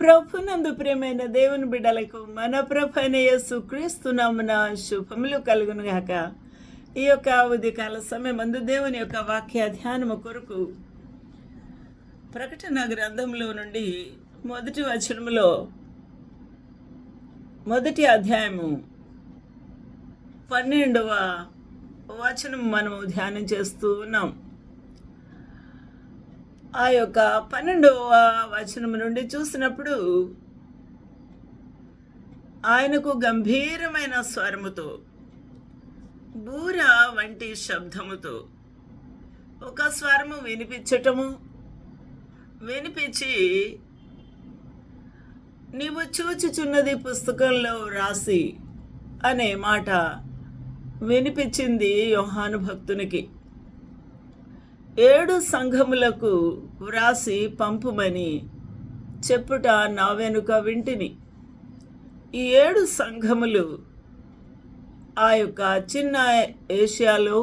ప్రభునందు ప్రియమైన దేవుని బిడ్డలకు మన ప్రభైన యేసు క్రీస్తునామున శుభములు కలుగును గాక. ఈ యొక్క ఉదయకాల సమయం మందు దేవుని యొక్క వాక్య ధ్యానము కొరకు ప్రకటన గ్రంథంలో నుండి మొదటి వచనములో మొదటి అధ్యాయము పన్నెండవ వచనం మనము ధ్యానం చేస్తూ ఉన్నాం. ఆ యొక్క పన్నెండవ వచనం నుండి చూసినప్పుడు ఆయనకు గంభీరమైన స్వరముతో బూర వంటి శబ్దముతో ఒక స్వరము వినిపించటము వినిపించి నీవు చూచుచున్నది పుస్తకంలో రాసి అనే మాట వినిపించింది యోహాను భక్తునికి. ఏడు సంఘములకు వ్రాసి పంపుమని చెప్పుట నా వెనుక వింటిని. ఈ ఏడు సంఘములు ఆ యొక్క చిన్న ఏషియాలో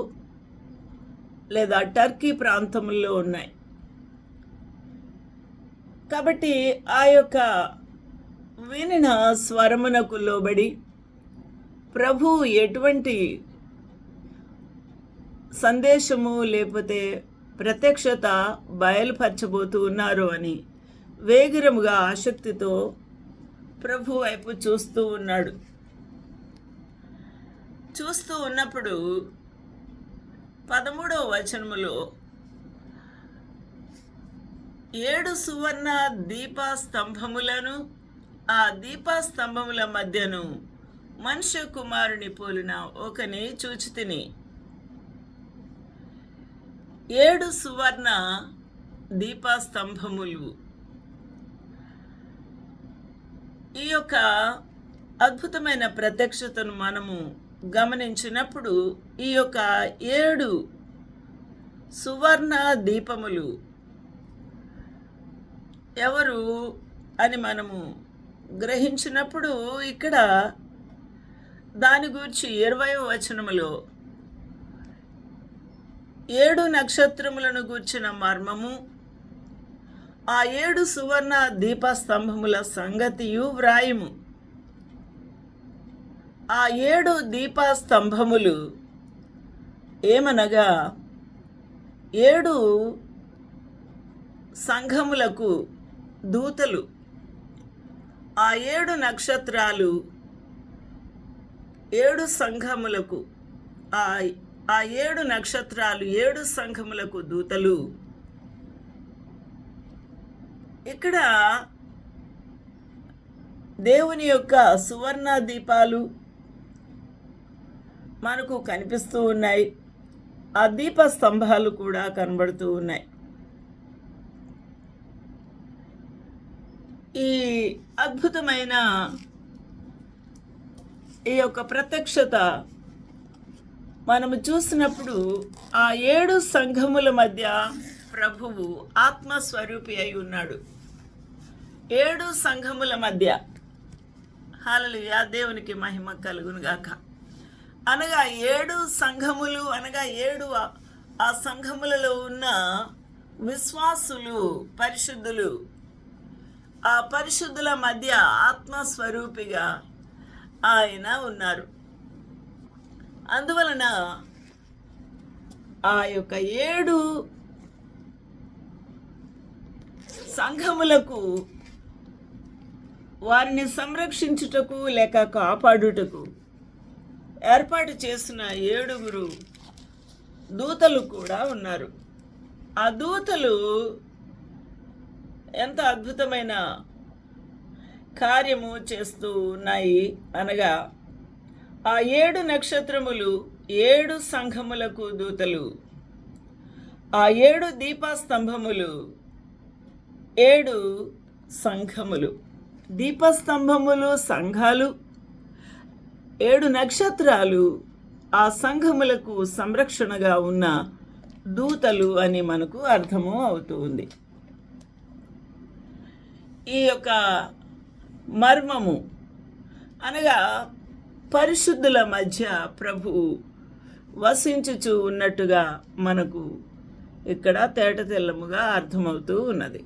లేదా టర్కీ ప్రాంతంలో ఉన్నాయి. కాబట్టి ఆ యొక్క వినిన స్వరమునకు లోబడి ప్రభు ఎటువంటి సందేశము లేకపోతే ప్రత్యక్షత బయలుపరచబోతూ ఉన్నారు అని వేగిరముగా ఆసక్తితో ప్రభు వైపు చూస్తూ ఉన్నాడు. చూస్తూ ఉన్నప్పుడు పదమూడవ వచనములో ఏడు సువర్ణ దీపస్తంభములను ఆ దీపస్తంభముల మధ్యను మనుష్య కుమారుని పోలిన ఒకని చూచితిని. ఏడు సువర్ణ దీపస్తంభములు. ఈ యొక్క అద్భుతమైన ప్రత్యక్షతను మనము గమనించినప్పుడు ఈ యొక్క ఏడు సువర్ణ దీపములు ఎవరు అని మనము గ్రహించినప్పుడు ఇక్కడ దాని గురించి ఇరవై వచనములో ఏడు నక్షత్రములను గూర్చిన మర్మము. ఆ ఏడు సువర్ణ దీపస్తంభముల సంగతియు వ్రాయము. ఆ ఏడు దీపస్తంభములు ఏమనగా ఏడు సంఘములకు దూతలు. ఆ ఏడు నక్షత్రాలు ఏడు సంఘములకు ఆ ఆ ఏడు నక్షత్రాలు ఏడు సంఘములకు దూతలు. ఇక్కడ దేవుని యొక్క సువర్ణ దీపాలు మనకు కనిపిస్తూ ఉన్నాయి. ఆ దీప స్తంభాలు కూడా కనబడుతూ ఉన్నాయి. ఈ అద్భుతమైన ఈ యొక్క ప్రత్యక్షత మనము చూసినప్పుడు ఆ ఏడు సంఘముల మధ్య ప్రభువు ఆత్మస్వరూపి అయి ఉన్నాడు. ఏడు సంఘముల మధ్య హాలలుయా దేవునికి మహిమ కలుగును గాక. అనగా ఏడు సంఘములు అనగా ఏడు ఆ- ఆ సంఘములలో ఉన్న విశ్వాసులు పరిశుద్ధులు ఆ పరిశుద్ధుల మధ్య ఆత్మస్వరూపిగా ఆయన ఉన్నారు. అందువలన ఆ యొక్క ఏడు సంఘములకు వారిని సంరక్షించుటకు లేక కాపాడుటకు ఏర్పాటు చేసిన ఏడుగురు దూతలు కూడా ఉన్నారు. ఆ దూతలు ఎంత అద్భుతమైన కార్యము చేస్తూ ఉన్నాయి అనగా ఆ ఏడు నక్షత్రములు ఏడు సంఘములకు దూతలు. ఆ ఏడు దీపస్తంభములు ఏడు సంఘములు. దీపస్తంభములు సంఘాలు ఏడు నక్షత్రాలు ఆ సంఘములకు సంరక్షణగా ఉన్న దూతలు అని మనకు అర్థము అవుతూ ఉంది. ఈ యొక్క మర్మము అనగా పరిశుద్ధుల మధ్య ప్రభువు వసించుచు ఉన్నట్టుగా మనకు ఇక్కడ తేట తెల్లముగా అర్థమవుతూ ఉన్నది.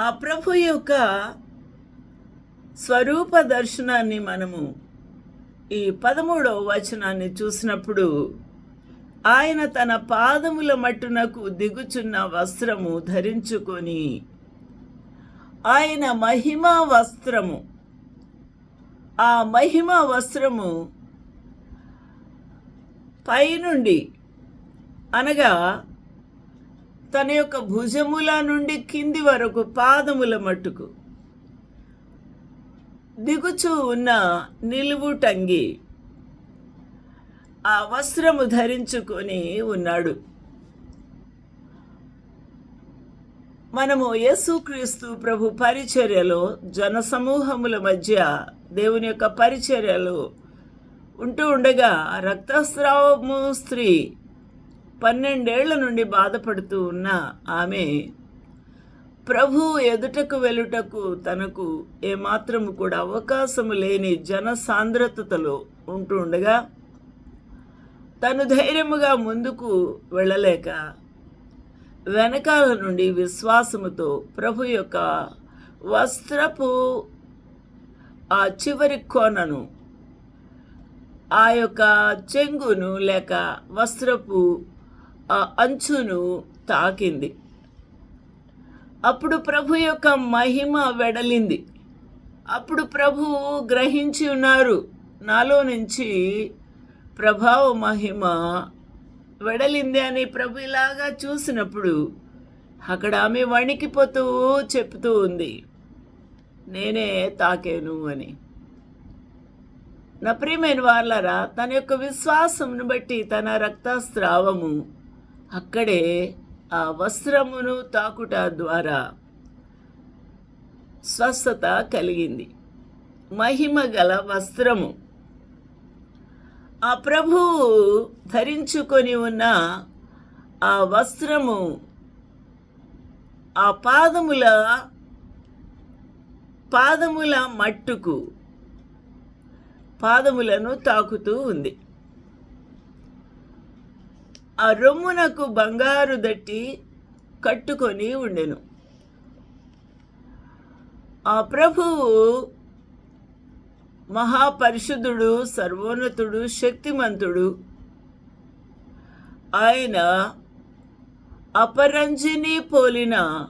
ఆ ప్రభు యొక్క స్వరూప దర్శనాన్ని మనము ఈ పదమూడవ వచనాన్ని చూసినప్పుడు ఆయన తన పాదముల మట్టునకు దిగుచున్న వస్త్రము ధరించుకొని ఆయన మహిమా వస్త్రము ఆ మహిమ వస్త్రము పైనుండి అనగా తన యొక్క భుజముల నుండి కింది వరకు పాదముల మట్టుకు దిగుచూ ఉన్న నిలువుటంగి ఆ వస్త్రము ధరించుకొని ఉన్నాడు. మనము యేసుక్రీస్తు ప్రభు పరిచర్యలో జనసమూహముల మధ్య దేవుని యొక్క పరిచర్యలు ఉంటూ ఉండగా రక్తస్రావము స్త్రీ పన్నెండేళ్ళ నుండి బాధపడుతూ ఉన్న ఆమె ప్రభు ఎదుటకు వెలుటకు తనకు ఏమాత్రము కూడా అవకాశము లేని జన సాంద్రతలో ఉంటూ ఉండగా తను ధైర్యముగా ముందుకు వెళ్ళలేక వెనకాల నుండి విశ్వాసముతో ప్రభు యొక్క వస్త్రపు ఆ చివరి కోనను ఆ యొక్క చెంగును లేక వస్త్రపు ఆ అంచును తాకింది. అప్పుడు ప్రభు యొక్క మహిమ వెడలింది. అప్పుడు ప్రభు గ్రహించి ఉన్నారు. నాలో నుంచి ప్రభావ మహిమ వెడలింది అని ప్రభు ఇలాగా చూసినప్పుడు అక్కడ ఆమె వణికిపోతూ చెప్తూ ఉంది. నేనే తాకేను అని. నా ప్రియమైన వాళ్ళరా తన యొక్క విశ్వాసమును బట్టి తన రక్తస్రావము అక్కడే ఆ వస్త్రమును తాకుట ద్వారా స్వస్థత కలిగింది. మహిమ గల వస్త్రము. ఆ ప్రభువు ధరించుకొని ఉన్న ఆ వస్త్రము ఆ పాదముల పాదముల మట్టుకు పాదములను తాకుతూ ఉంది. ఆ రొమ్మునకు బంగారు దట్టి కట్టుకొని ఉండెను. ఆ ప్రభువు మహాపరిశుద్ధుడు సర్వోన్నతుడు శక్తిమంతుడు. ఆయన అపరంజిని పోలిన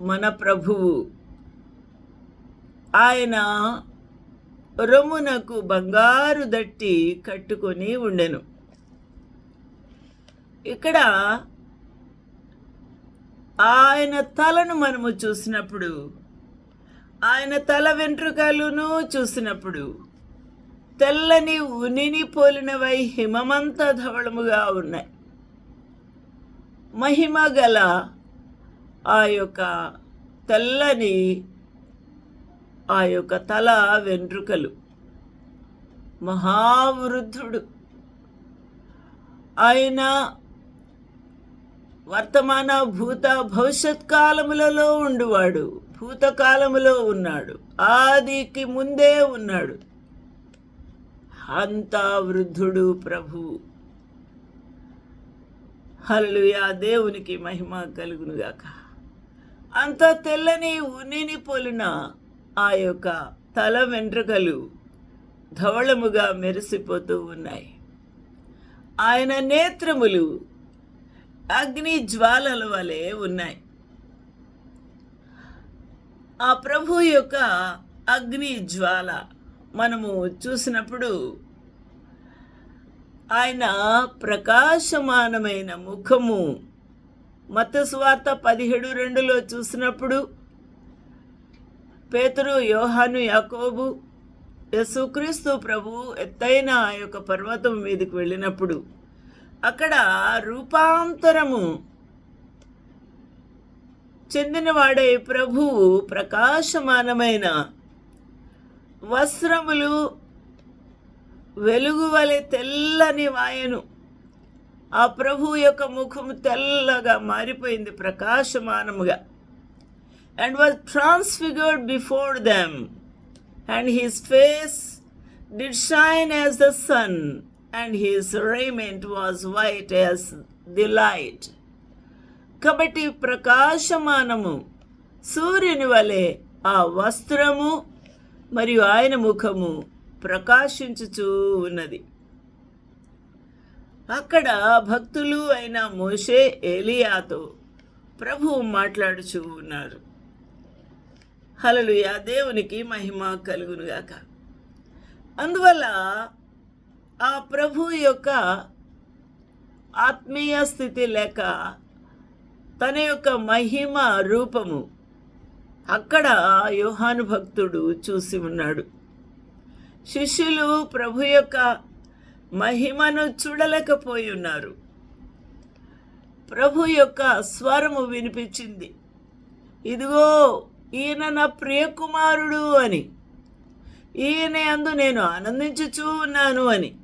మన ప్రభువు. ఆయన రొమ్మునకు బంగారు దట్టి కట్టుకొని ఉండెను. ఇక్కడ ఆయన తలను మనము చూసినప్పుడు ఆయన తల వెంట్రుకలను చూసినప్పుడు తెల్లని ఉనిని పోలినవై హిమమంత ధవళముగా ఉన్నాయి. మహిమ గల ఆ యొక్క తెల్లని ఆ యొక్క తల వెంట్రుకలు మహావృద్ధుడు. ఆయన వర్తమాన భూత భవిష్యత్ కాలములలో ఉండువాడు. భూతకాలములో ఉన్నాడు. ఆదికి ముందే ఉన్నాడు. అంతా వృద్ధుడు ప్రభు. హల్లెలూయా. దేవునికి మహిమ కలుగునుగాక. అంత తెల్లని ఉన్నిని పోలిన ఆ యొక్క తల వెంట్రుకలు ధవళముగా మెరిసిపోతూ ఉన్నాయి. ఆయన నేత్రములు అగ్ని జ్వాలల వలె ఉన్నాయి. ఆ ప్రభు యొక్క అగ్ని జ్వాల మనము చూసినప్పుడు ఆయన ప్రకాశమానమైన ముఖము మత స్వార్థ పదిహేడు రెండులో చూసినప్పుడు పేతురు యోహాను యాకోబు యేసుక్రీస్తు ప్రభు ఎత్తైన ఆ యొక్క పర్వతం మీదకి వెళ్ళినప్పుడు అక్కడ రూపాంతరము చెందినవాడే ప్రభువు ప్రకాశమానమైన వస్త్రములు వెలుగు వలె తెల్లని వాయను. ఆ ప్రభు యొక్క ముఖము తెల్లగా మారిపోయింది ప్రకాశమానముగా. And was transfigured before them, and his face did shine as the sun and his raiment was white as the light. కాబట్టి ప్రకాశమానము సూర్యుని వలె ఆ వస్త్రము మరియు ఆయన ముఖము ప్రకాశించుచూ ఉన్నది. అక్కడ భక్తులు అయిన మోషే ఏలియాతో ప్రభువు మాట్లాడుచూ ఉన్నారు. హలలుయా దేవునికి మహిమ కలుగునుగాక అందువల్ల ఆ ప్రభు యొక్క ఆత్మీయ స్థితి లేక తన యొక్క మహిమ రూపము అక్కడ యోహాను భక్తుడు చూసి ఉన్నాడు. శిష్యులు ప్రభు యొక్క మహిమను చూడలేకపోయి ఉన్నారు. ప్రభు యొక్క స్వరము వినిపించింది. ఇదిగో ఈయన నా ప్రియకుమారుడు అని. ఈయన అందు నేను ఆనందించుచూ ఉన్నాను అని.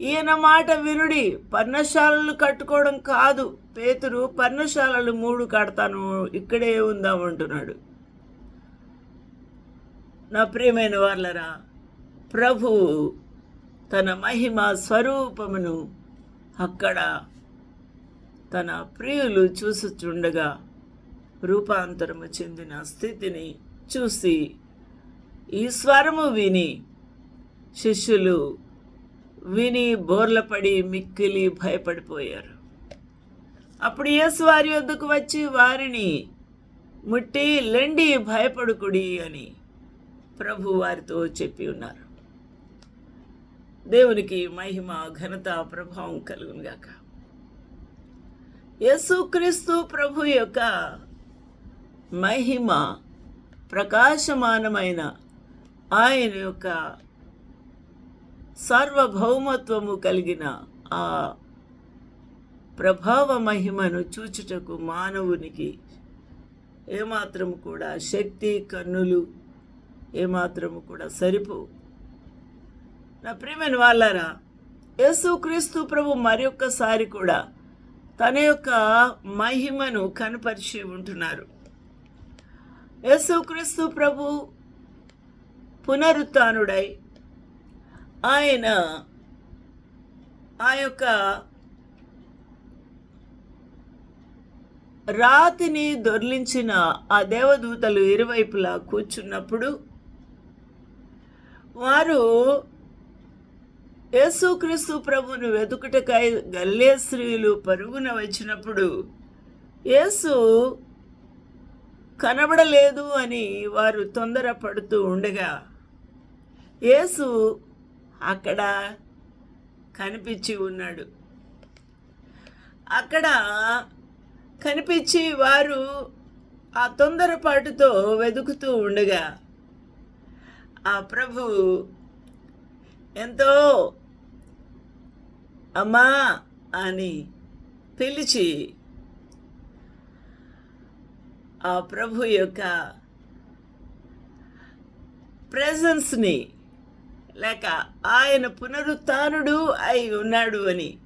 ఈయన మాట వినుడి పర్ణశాలలు కట్టుకోవడం కాదు. పేతురు పర్ణశాలలు మూడు కడతాను ఇక్కడే ఉందామంటున్నాడు నా ప్రియమైన వాళ్ళరా ప్రభు తన మహిమ స్వరూపమును అక్కడ తన ప్రియులు చూసుచుండగా రూపాంతరము చెందిన స్థితిని చూసి ఈ స్వరము విని శిష్యులు విని బోర్లపడి మిక్కిలి భయపడిపోయారు. అప్పుడు యేసు వారి వద్దకు వచ్చి వారిని ముట్టి లెండి భయపడుకుడి అని ప్రభు వారితో చెప్పి ఉన్నారు. దేవునికి మహిమ ఘనత ప్రభావం కలుగునుగాక. యేసుక్రీస్తు ప్రభు యొక్క మహిమ ప్రకాశమానమైన ఆయన యొక్క సార్వభౌమత్వము కలిగిన ఆ ప్రభావ మహిమను చూచుటకు మానవునికి ఏమాత్రము కూడా శక్తి కన్నులు ఏమాత్రము కూడా సరిపోవు నా ప్రియమైన వాళ్ళారా యేసుక్రీస్తు ప్రభు మరొక్కసారి కూడా తన యొక్క మహిమను కనపరిచి ఉంటున్నారు. యేసుక్రీస్తు ప్రభు పునరుత్నుడై ఆయన ఆ యొక్క రాతిని దొర్లించిన ఆ దేవదూతలు ఇరువైపులా కూర్చున్నప్పుడు వారు యేసుక్రీస్తు ప్రభును వెతుకుటకై గల్లే స్త్రీలు పరుగున వచ్చినప్పుడు యేసు కనబడలేదు అని వారు తొందరపడుతూ ఉండగా యేసు అక్కడ కనిపించి ఉన్నాడు. అక్కడ కనిపించి వారు ఆ తొందరపాటుతో వెతుకుతూ ఉండగా ఆ ప్రభు ఎంతో అమ్మా అని పిలిచి ఆ ప్రభు యొక్క ప్రెజెన్స్ని లేక ఆయన పునరుత్నుడు అయి ఉన్నాడు అని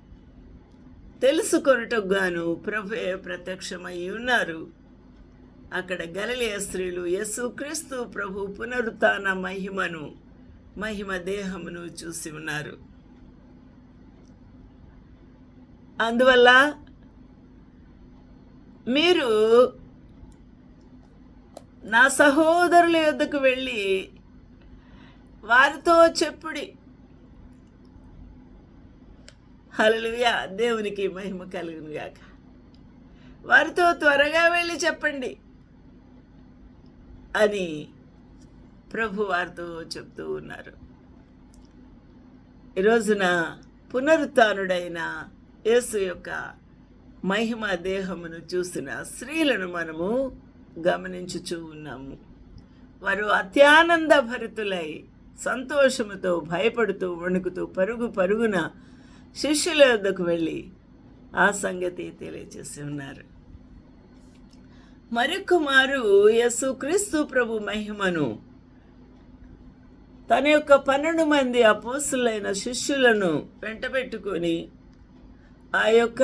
తెలుసుకొనుటకు గాను ప్రభు ప్రత్యక్షమై ఉన్నారు. అక్కడ గలలియ స్త్రీలు యేసుక్రీస్తు ప్రభు పునరుత్న మహిమను మహిమ దేహమును చూసి ఉన్నారు. అందువల్ల మీరు నా సహోదరుల యొద్దకు వెళ్ళి వారితో చెప్పుడి. హలలుయా దేవునికి మహిమ కలుగునుగాక వారితో త్వరగా వెళ్ళి చెప్పండి అని ప్రభు వారితో చెప్తూ ఉన్నారు. ఈరోజున పునరుత్డైన యేసు యొక్క మహిమ దేహమును చూసిన స్త్రీలను మనము గమనించుచూ ఉన్నాము. వారు అత్యానంద భరితులై సంతోషముతో భయపడుతూ వణుకుతూ పరుగు పరుగున శిష్యుల వద్దకు వెళ్ళి ఆ సంగతి తెలియజేసి ఉన్నారు. మరొక యస్సు క్రీస్తు ప్రభు మహిమను తన యొక్క పన్నెండు మంది అపోసులైన శిష్యులను వెంటబెట్టుకొని ఆ యొక్క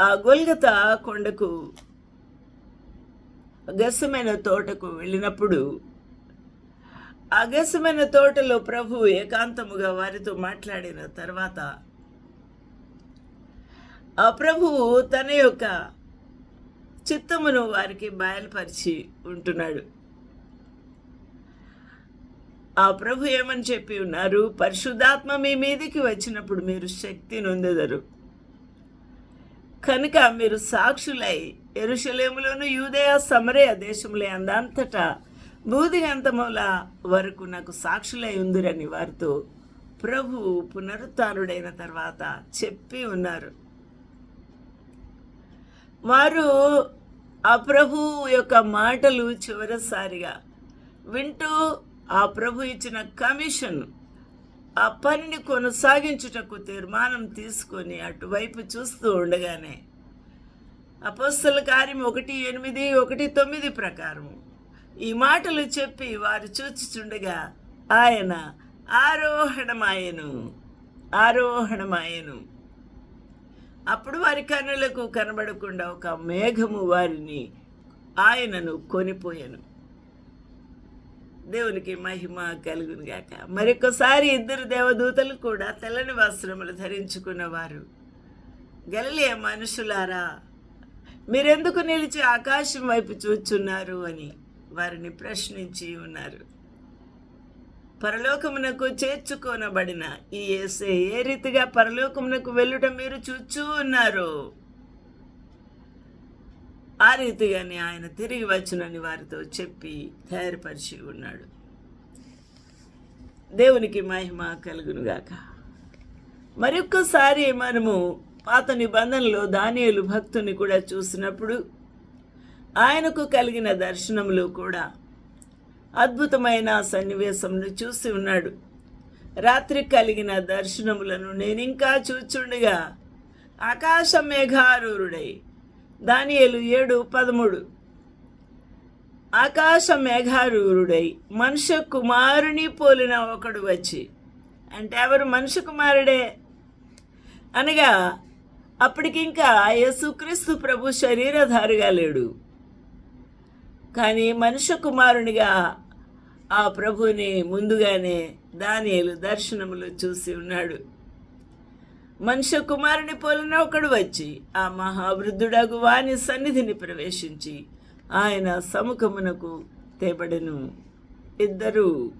ఆ గొల్గత కొండకు అగస్యమైన తోటకు వెళ్ళినప్పుడు అగస్యమైన తోటలో ప్రభు ఏకాంతముగా వారితో మాట్లాడిన తర్వాత ఆ ప్రభువు తన యొక్క చిత్తమును వారికి బయలుపరిచి ఉంటున్నాడు. ఆ ప్రభు ఏమని చెప్పి ఉన్నారు? పరిశుద్ధాత్మ మీ మీదికి వచ్చినప్పుడు మీరు శక్తి నొందెదరు. కనుక మీరు సాక్షులై ఎరుషలేములోను యూదయ సమరయ దేశములే అందంతటా బూదిగంతముల వరకు నాకు సాక్షులై ఉందిరని వారితో ప్రభు పునరుత్డైన తర్వాత చెప్పి ఉన్నారు. వారు ఆ ప్రభు యొక్క మాటలు చివరిసారిగా వింటూ ఆ ప్రభు ఇచ్చిన కమిషన్ ఆ పనిని కొనసాగించుటకు తీర్మానం తీసుకొని అటువైపు చూస్తూ ఉండగానే అపస్తుల కార్యం ఒకటి ఎనిమిది ఒకటి తొమ్మిది ప్రకారము ఈ మాటలు చెప్పి వారు చూచుచుండగా ఆయన ఆరోహణమాయను ఆరోహణమాయను. అప్పుడు వారి కన్నులకు కనబడకుండా ఒక మేఘము వారిని ఆయనను కొనిపోయాను. దేవునికి మహిమ కలుగును గాక మరొకసారి ఇద్దరు దేవదూతలు కూడా తెల్లని వస్త్రములు ధరించుకున్నవారు. గలలియ మనుషులారా మీరెందుకు నిలిచి ఆకాశం వైపు చూచున్నారు అని వారిని ప్రశ్నించి ఉన్నారు. పరలోకమునకు చేర్చుకొనబడిన ఈ ఏసే ఏ రీతిగా పరలోకమునకు వెళ్ళుట మీరు చూచూ ఉన్నారు? ఆ రీతిగానే ఆయన తిరిగి వచ్చునని వారితో చెప్పి తయారుపరిచి ఉన్నాడు. దేవునికి మహిమ కలుగునుగాక. మరొక్కసారి మనము పాత నిబంధనలో దానియలు భక్తుని కూడా చూసినప్పుడు ఆయనకు కలిగిన దర్శనములు కూడా అద్భుతమైన సన్నివేశంను చూసి ఉన్నాడు. రాత్రి కలిగిన దర్శనములను నేనింకా చూచుండగా ఆకాశ మేఘారూరుడై దానియలు ఏడు పదమూడు. ఆకాశ మేఘారూరుడై మనుష్య కుమారుని పోలిన ఒకడు వచ్చి అంటే ఎవరు మనుష్య కుమారుడే? అనగా అప్పటికింకా యేసుక్రీస్తు ప్రభు శరీరధారిగా లేడు. కానీ మనుష్య కుమారునిగా ఆ ప్రభుని ముందుగానే దానియలు దర్శనములు చూసి ఉన్నాడు. మనుష్య కుమారుని పోలిన ఒకడు వచ్చి ఆ మహావృద్ధుడగు వాని సన్నిధిని ప్రవేశించి ఆయన సముఖమునకు తేబడెను. ఇద్దరు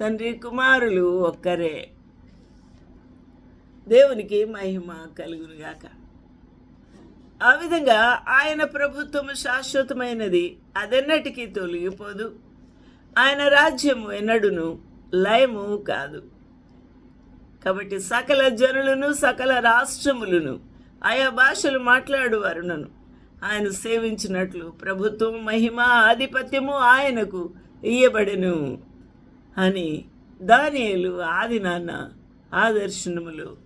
తండ్రి కుమారులు ఒక్కరే. దేవునికి మహిమ కలుగునుగాక. ఆ విధంగా ఆయన ప్రభుత్వం శాశ్వతమైనది అదెన్నటికీ తొలగిపోదు. ఆయన రాజ్యము ఎన్నడును లయము కాదు. కాబట్టి సకల జనులను సకల రాష్ట్రములను ఆయా భాషలు మాట్లాడువారునను. ఆయన సేవించినట్లు ప్రభుత్వం మహిమ ఆధిపత్యము ఆయనకు ఇయ్యబడెను అని దానియలు ఆది నాన్న ఆదర్శనములు.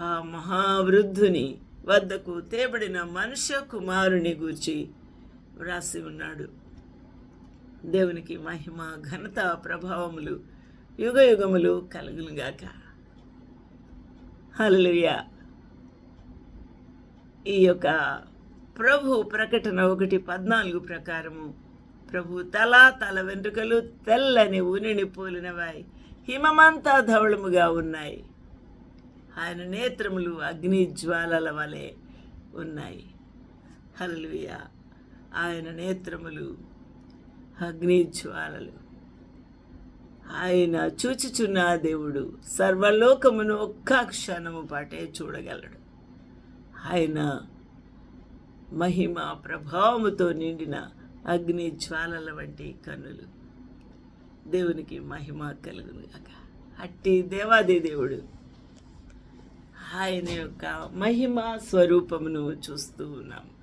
ఆ మహావృద్ధుని వద్దకు తేబడిన మనుష్య కుమారుని గూర్చి వ్రాసి ఉన్నాడు. దేవునికి మహిమ ఘనత ప్రభావములు యుగ యుగములు కలుగునుగాక. హల్లెలూయా. ఈ యొక్క ప్రభు ప్రకటన ఒకటి పద్నాలుగు ప్రకారము. ప్రభు తల తల వెంట్రుకలు తెల్లని ఉనిని పోలినవాయి. హిమమంతా ధవళముగా ఉన్నాయి. ఆయన నేత్రములు అగ్ని జ్వాలల వలె ఉన్నాయి. హల్లెలూయా. ఆయన నేత్రములు అగ్ని జ్వాలలు. ఆయన చూచుచున్న దేవుడు సర్వలోకమును ఒక్క క్షణము పాటే చూడగలడు. ఆయన మహిమ ప్రభావముతో నిండిన అగ్ని జ్వాలల వంటి కన్నులు. దేవునికి మహిమ కలుగునుగాక అట్టి దేవాది దేవుడు ఆయన యొక్క మహిమ స్వరూపమును చూస్తూ ఉన్నాము